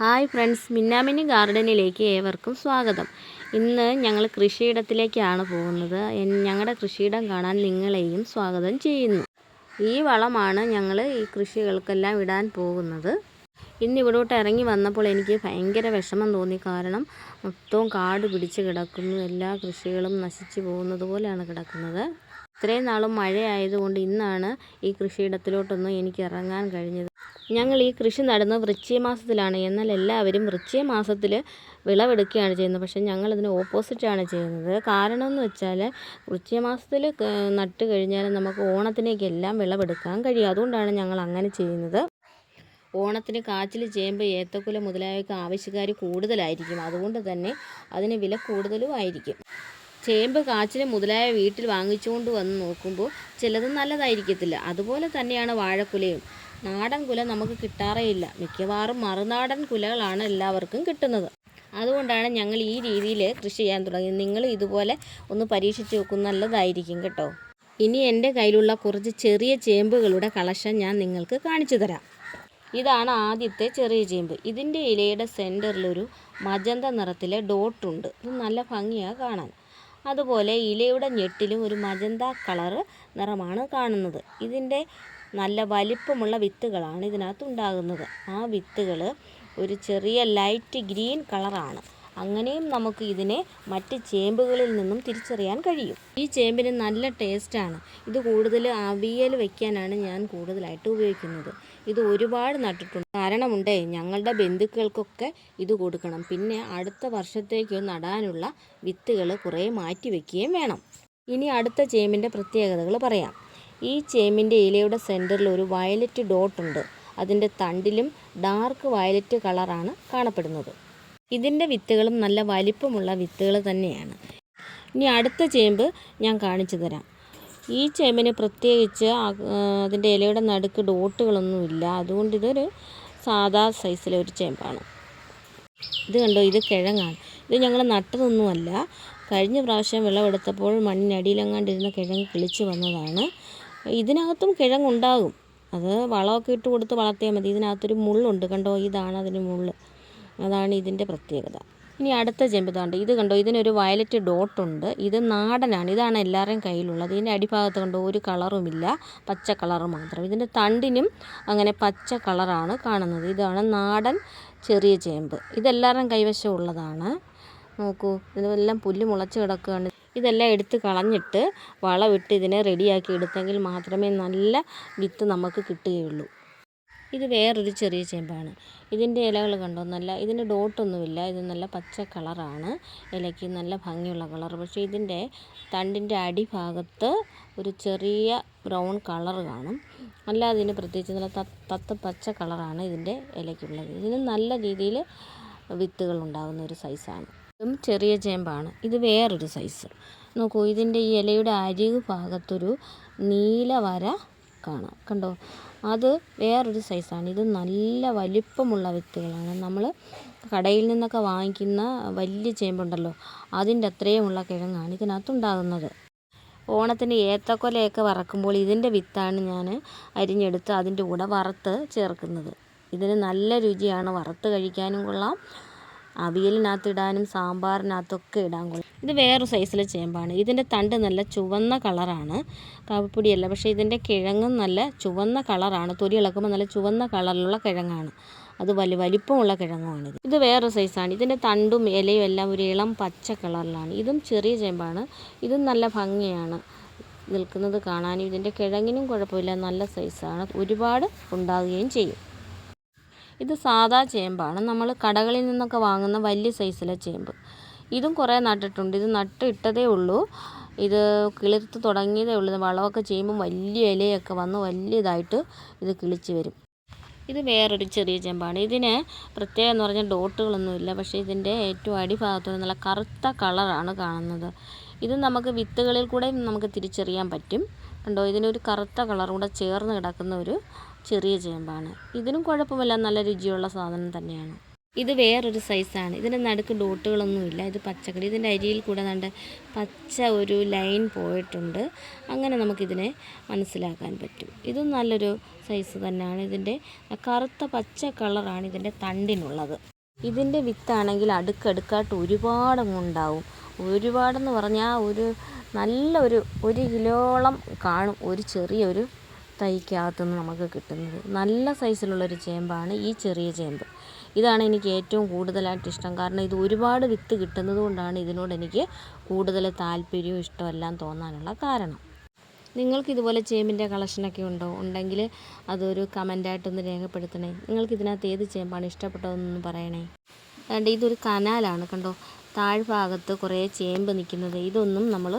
Hi friends മിന്നാമിനി ഗാർഡനിലേക്ക് ഏവർക്കും സ്വാഗതം. ഇന്ന് ഞങ്ങൾ കൃഷിയിടത്തിലേക്കാണ് പോകുന്നത്. ഞങ്ങളുടെ കൃഷിയിടം കാണാൻ നിങ്ങളെയും സ്വാഗതം ചെയ്യുന്നു. ഈ വളമാണ് ഞങ്ങൾ ഈ കൃഷികൾക്കെല്ലാം ഇടാൻ പോകുന്നത്. ഇന്ന് ഇവിടോട്ട് ഇറങ്ങി വന്നപ്പോൾ എനിക്ക് ഭയങ്കര വിഷമം തോന്നി. കാരണം മൊത്തവും കാട് പിടിച്ച് കിടക്കുന്നു. എല്ലാ കൃഷികളും നശിച്ചു പോകുന്നത് പോലെയാണ് കിടക്കുന്നത്. ഇത്രയും നാളും മഴയായതുകൊണ്ട് ഇന്നാണ് ഈ കൃഷിയിടത്തിലോട്ടൊന്നും എനിക്ക് ഇറങ്ങാൻ കഴിഞ്ഞത്. ഞങ്ങൾ ഈ കൃഷി നടന്ന് വൃശ്ചിക മാസത്തിലാണ് എന്നാൽ എല്ലാവരും വൃശ്ചിക മാസത്തിൽ വിളവെടുക്കുകയാണ് ചെയ്യുന്നത്. പക്ഷേ ഞങ്ങൾ ഇതിന് ഓപ്പോസിറ്റാണ് ചെയ്യുന്നത്. കാരണം എന്ന് വെച്ചാൽ വൃശ്ചിക മാസത്തിൽ നട്ട് കഴിഞ്ഞാൽ നമുക്ക് ഓണത്തിനേക്കെല്ലാം വിളവെടുക്കാൻ കഴിയും. അതുകൊണ്ടാണ് ഞങ്ങൾ അങ്ങനെ ചെയ്യുന്നത്. ഓണത്തിന് കാച്ചിൽ ചെയ്യുമ്പോൾ ഏത്തക്കുല മുതലായവയ്ക്ക് ആവശ്യക്കാർ കൂടുതലായിരിക്കും. അതുകൊണ്ട് തന്നെ അതിന് വില കൂടുതലും ആയിരിക്കും. ചേമ്പ് കാച്ചിൽ മുതലായ വീട്ടിൽ വാങ്ങിച്ചുകൊണ്ട് വന്ന് നോക്കുമ്പോൾ ചിലത് നല്ലതായിരിക്കത്തില്ല. അതുപോലെ തന്നെയാണ് വാഴക്കുലയും. നാടൻ കുല നമുക്ക് കിട്ടാറേ ഇല്ല. മിക്കവാറും മറുനാടൻ കുലകളാണ് എല്ലാവർക്കും കിട്ടുന്നത്. അതുകൊണ്ടാണ് ഞങ്ങൾ ഈ രീതിയിൽ കൃഷി ചെയ്യാൻ തുടങ്ങിയത്. നിങ്ങൾ ഇതുപോലെ ഒന്ന് പരീക്ഷിച്ച് നോക്കും. നല്ലതായിരിക്കും കേട്ടോ. ഇനി എന്റെ കയ്യിലുള്ള കുറച്ച് ചെറിയ ചേമ്പുകളുടെ കളക്ഷൻ ഞാൻ നിങ്ങൾക്ക് കാണിച്ചു തരാം. ഇതാണ് ആദ്യത്തെ ചെറിയ ചേമ്പ്. ഇതിന്റെ ഇലയുടെ സെന്ററിലൊരു മജന്ത നിറത്തിലെ ഡോട്ടുണ്ട്. ഇത് നല്ല ഭംഗിയാണ് കാണാൻ. അതുപോലെ ഇലയുടെ ഞെട്ടിലും ഒരു മജന്ത കളറ് നിറമാണ് കാണുന്നത്. ഇതിന്റെ നല്ല വലിപ്പമുള്ള വിത്തുകളാണ് ഇതിനകത്ത് ഉണ്ടാകുന്നത്. ആ വിത്തുകൾ ഒരു ചെറിയ ലൈറ്റ് ഗ്രീൻ കളറാണ് അങ്ങനെയും നമുക്ക് ഇതിനെ മറ്റ് ചേമ്പുകളിൽ നിന്നും തിരിച്ചറിയാൻ കഴിയും. ഈ ചേമ്പിന് നല്ല ടേസ്റ്റാണ് ഇത് കൂടുതൽ അവിയൽ വയ്ക്കാനാണ് ഞാൻ കൂടുതലായിട്ട് ഉപയോഗിക്കുന്നത്. ഇത് ഒരുപാട് നട്ടിട്ടുണ്ട്. കാരണമുണ്ടേ ഞങ്ങളുടെ ബന്ധുക്കൾക്കൊക്കെ ഇത് കൊടുക്കണം. പിന്നെ അടുത്ത വർഷത്തേക്ക് നടാനുള്ള വിത്തുകൾ കുറേ മാറ്റി വയ്ക്കുകയും വേണം. ഇനി അടുത്ത ചേമ്പിന്റെ പ്രത്യേകതകൾ പറയാം. ഈ ചേമ്പിന്റെ ഇലയുടെ സെന്ററിൽ ഒരു വയലറ്റ് ഡോട്ട് ഉണ്ട്. അതിന്റെ തണ്ടിലും ഡാർക്ക് വയലറ്റ് കളറാണ് കാണപ്പെടുന്നത്. ഇതിന്റെ വിത്തുകളും നല്ല വലിപ്പമുള്ള വിത്തുകൾ തന്നെയാണ്. ഇനി അടുത്ത ചേമ്പ് ഞാൻ കാണിച്ചു തരാം. ഈ ചേമ്പിന് പ്രത്യേകിച്ച് അതിന്റെ ഇലയുടെ നടുക്ക് ഡോട്ടുകളൊന്നുമില്ല അതുകൊണ്ട് ഇതൊരു സാധാ സൈസിലെ ഒരു ചേമ്പാണ്. ഇത് കണ്ടോ? ഇത് കിഴങ്ങാണ്. ഇത് ഞങ്ങൾ നട്ടതൊന്നുമല്ല. കഴിഞ്ഞ പ്രാവശ്യം വിളവെടുത്തപ്പോൾ മണ്ണിനടിയിലെങ്ങാണ്ടിരുന്ന കിഴങ്ങ് കിളിച്ച് വന്നതാണ്. ഇതിനകത്തും കിഴങ്ങുണ്ടാകും. അത് വളമൊക്കെ ഇട്ട് കൊടുത്ത് വളർത്തിയാൽ മതി. ഇതിനകത്തൊരു മുള്ളുണ്ട്. കണ്ടോ? ഇതാണ് അതിന് മുള്ള്. അതാണ് ഇതിന്റെ പ്രത്യേകത. ഇനി അടുത്ത ചെമ്പ് താണ്ട് ഇത് കണ്ടോ ഇതിനൊരു വയലറ്റ് ഡോട്ടുണ്ട് ഇത് നാടനാണ്. ഇതാണ് എല്ലാവരുടെയും കയ്യിലുള്ളത്. ഇതിന്റെ അടിഭാഗത്ത് കണ്ടോ ഒരു കളറുമില്ല പച്ച കളറ് മാത്രം. ഇതിന്റെ തണ്ടിനും അങ്ങനെ പച്ച കളറാണ് കാണുന്നത്. ഇതാണ് നാടൻ ചെറിയ ചേമ്പ് ഇതെല്ലാവരുടെയും കൈവശം ഉള്ളതാണ്. നോക്കൂ ഇതെല്ലാം പുല്ല് മുളച്ച് കിടക്കുകയാണ്. ഇതെല്ലാം എടുത്ത് കളഞ്ഞിട്ട് വളമിട്ട് ഇതിനെ റെഡിയാക്കി എടുത്തെങ്കിൽ മാത്രമേ നല്ല വിത്ത് നമുക്ക് കിട്ടുകയുള്ളൂ. ഇത് വേറൊരു ചെറിയ ചേമ്പാണ്. ഇതിന്റെ ഇലകൾ കണ്ടോ? നല്ല ഇതിന് ഡോട്ടൊന്നുമില്ല. ഇത് നല്ല പച്ച കളറാണ്. ഇലയ്ക്ക് നല്ല ഭംഗിയുള്ള കളർ പക്ഷേ ഇതിന്റെ തണ്ടിന്റെ അടിഭാഗത്ത് ഒരു ചെറിയ ബ്രൗൺ കളർ കാണും. അല്ലാതെ ഇതിന് പ്രത്യേകിച്ച് നല്ല തത്ത പച്ച കളറാണ് ഇതിന്റെ ഇലയ്ക്കുള്ളത്. ഇതിന് നല്ല രീതിയിൽ വിത്തുകൾ ഉണ്ടാകുന്ന ഒരു സൈസാണ്. ഇതും ചെറിയ ചേമ്പാണ്. ഇത് വേറൊരു സൈസ്. നോക്കൂ ഇതിന്റെ ഈ ഇലയുടെ അരികു ഭാഗത്തൊരു നീല വര കാണാം. കണ്ടോ? അത് വേറൊരു സൈസാണ് ഇത് നല്ല വലിപ്പമുള്ള വിത്തുകളാണ്. നമ്മൾ കടയിൽ നിന്നൊക്കെ വാങ്ങിക്കുന്ന വലിയ ചേമ്പുണ്ടല്ലോ അതിന്റെ അത്രയുമുള്ള കിഴങ്ങാണ് ഇതിനകത്തുണ്ടാകുന്നത്. ഓണത്തിന് ഏത്തക്കൊലയൊക്കെ വറക്കുമ്പോൾ ഇതിന്റെ വിത്താണ് ഞാൻ അരിഞ്ഞെടുത്ത് അതിന്റെ കൂടെ വറുത്ത് ചേർക്കുന്നത്. ഇതിന് നല്ല രുചിയാണ്. വറുത്ത് കഴിക്കാനും കൊള്ളാം. അവിയലിനകത്ത് ഇടാനും സാമ്പാറിനകത്തൊക്കെ ഇടാൻ കൊള്ളാം. ഇത് വേറെ സൈസിലെ ചേമ്പാണ്. ഇതിന്റെ തണ്ട് നല്ല ചുവന്ന കളറാണ്. കാപ്പിപ്പൊടിയല്ല പക്ഷേ ഇതിന്റെ കിഴങ്ങും നല്ല ചുവന്ന കളറാണ്. തൊലി ഇളക്കുമ്പോൾ നല്ല ചുവന്ന കളറിലുള്ള കിഴങ്ങാണ്. അത് വലി വലിപ്പമുള്ള കിഴങ്ങുമാണിത് ഇത് വേറൊരു സൈസാണ് ഇതിന്റെ തണ്ടും ഇലയും എല്ലാം ഒരു ഇളം പച്ച കളറിലാണ്. ഇതും ചെറിയ ചേമ്പാണ്. ഇതും നല്ല ഭംഗിയാണ് നിൽക്കുന്നത് കാണാനും. ഇതിന്റെ കിഴങ്ങിനും കുഴപ്പമില്ല. നല്ല സൈസാണ് ഒരുപാട് ഉണ്ടാകുകയും ചെയ്യും. ഇത് സാദാ ചേമ്പാണ്. നമ്മൾ കടകളിൽ നിന്നൊക്കെ വാങ്ങുന്ന വലിയ സൈസിലെ ചേമ്പ്. ഇതും കുറേ നട്ടിട്ടുണ്ട്. ഇത് നട്ട് ഇട്ടതേ ഉള്ളൂ. ഇത് കിളിർത്ത് തുടങ്ങിയതേ ഉള്ളൂ. വളമൊക്കെ ചെയ്യുമ്പോൾ വലിയ ഇലയൊക്കെ വന്ന് വലിയതായിട്ട് ഇത് കിളിച്ച് വരും. ഇത് വേറൊരു ചെറിയ ചെമ്പാണ്. ഇതിന് പ്രത്യേകം എന്ന് പറഞ്ഞാൽ ഡോട്ടുകളൊന്നുമില്ല പക്ഷേ ഇതിന്റെ ഏറ്റവും അടിഭാഗത്തു നല്ല കറുത്ത കളറാണ് കാണുന്നത്. ഇത് നമുക്ക് വിത്തുകളിൽ കൂടെ നമുക്ക് തിരിച്ചറിയാൻ പറ്റും. കണ്ടോ? ഇതിനൊരു കറുത്ത കളറും കൂടെ ചേർന്ന് കിടക്കുന്ന ഒരു ചെറിയ ചേമ്പാണ്. ഇതിനും കുഴപ്പമില്ല. നല്ല രുചിയുള്ള സാധനം തന്നെയാണ്. ഇത് വേറൊരു സൈസാണ് ഇതിന്റെ നടുക്ക് ഡോട്ടുകളൊന്നുമില്ല ഇത് പച്ചക്കറി. ഇതിന്റെ അരിയിൽ കൂടെ കണ്ട് പച്ച ഒരു ലൈൻ പോയിട്ടുണ്ട്. അങ്ങനെ നമുക്കിതിനെ മനസ്സിലാക്കാൻ പറ്റും. ഇതും നല്ലൊരു സൈസ് തന്നെയാണ്. ഇതിന്റെ കറുത്ത പച്ച കളറാണ് ഇതിന്റെ തണ്ടിനുള്ളത്. ഇതിന്റെ വിത്താണെങ്കിൽ അടുക്കടുക്കായിട്ട് ഒരുപാട് ഉണ്ടാവും ഒരുപാടെന്ന് പറഞ്ഞാൽ ഒരു നല്ലൊരു ഒരു കിലോളം കാണും. ഒരു ചെറിയൊരു തൈക്കകത്തുനിന്ന് നമുക്ക് കിട്ടുന്നത്. നല്ല സൈസിലുള്ളൊരു ചേമ്പാണ് ഈ ചെറിയ ചേമ്പ്. ഇതാണ് എനിക്ക് ഏറ്റവും കൂടുതലായിട്ട് ഇഷ്ടം. കാരണം ഇത് ഒരുപാട് വിത്ത് കിട്ടുന്നത് കൊണ്ടാണ് ഇതിനോട് എനിക്ക് കൂടുതൽ താല്പര്യവും ഇഷ്ടമെല്ലാം തോന്നാനുള്ള കാരണം. നിങ്ങൾക്ക് ഇതുപോലെ ചേമ്പിന്റെ കളക്ഷനൊക്കെ ഉണ്ടോ? ഉണ്ടെങ്കിൽ അതൊരു കമന്റായിട്ടൊന്ന് രേഖപ്പെടുത്തണേ. നിങ്ങൾക്ക് ഇതിനകത്ത് ഏത് ചേമ്പാണ് ഇഷ്ടപ്പെട്ടതെന്നൊന്ന് പറയണേ. അതുകൊണ്ട് ഇതൊരു കനാലാണ് കണ്ടോ? താഴ്ഭാഗത്ത് കുറേ ചേമ്പ് നിൽക്കുന്നത്. ഇതൊന്നും നമ്മൾ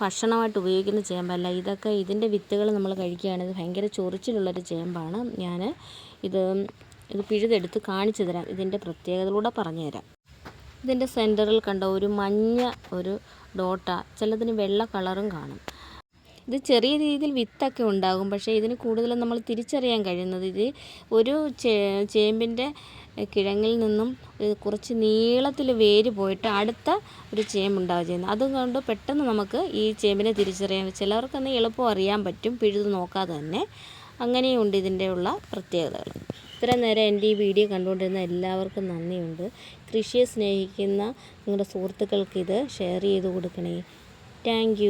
ഭക്ഷണമായിട്ട് ഉപയോഗിക്കുന്ന ചേമ്പല്ല. ഇതൊക്കെ ഇതിന്റെ വിത്തുകൾ നമ്മൾ കഴിക്കുകയാണെങ്കിൽ ഭയങ്കര ചൊറിച്ചിലുള്ളൊരു ചേമ്പാണ്. ഞാൻ ഇത് ഇത് പിഴുതെടുത്ത് കാണിച്ചു തരാം. ഇതിന്റെ പ്രത്യേകതകളൂടെ പറഞ്ഞു തരാം. ഇതിന്റെ സെന്ററിൽ കണ്ട ഒരു മഞ്ഞ ഒരു ഡോട്ട. ചിലതിന് വെള്ള കളറും കാണും. ഇത് ചെറിയ രീതിയിൽ വിത്തൊക്കെ ഉണ്ടാകും. പക്ഷേ ഇതിന് കൂടുതലും നമ്മൾ തിരിച്ചറിയാൻ കഴിയുന്നത് ഇത് ഒരു ചേമ്പിന്റെ കിഴങ്ങിൽ നിന്നും കുറച്ച് നീളത്തിൽ വേര് പോയിട്ട് അടുത്ത ഒരു ചേമ്പുണ്ടാവുക ചെയ്യുന്നത്. അതുകൊണ്ട് പെട്ടെന്ന് നമുക്ക് ഈ ചേമ്പിനെ തിരിച്ചറിയാൻ ചിലർക്കൊന്ന് എളുപ്പം അറിയാൻ പറ്റും. പിഴുത് നോക്കാതെ തന്നെ. അങ്ങനെയുണ്ട് ഇതിന്റെ ഉള്ള പ്രത്യേകതകൾ. ഇത്ര നേരം എന്റെ ഈ വീഡിയോ കണ്ടുകൊണ്ടിരുന്ന എല്ലാവർക്കും നന്ദിയുണ്ട്. കൃഷിയെ സ്നേഹിക്കുന്ന നിങ്ങളുടെ സുഹൃത്തുക്കൾക്ക് ഇത് ഷെയർ ചെയ്ത് കൊടുക്കണേ. താങ്ക്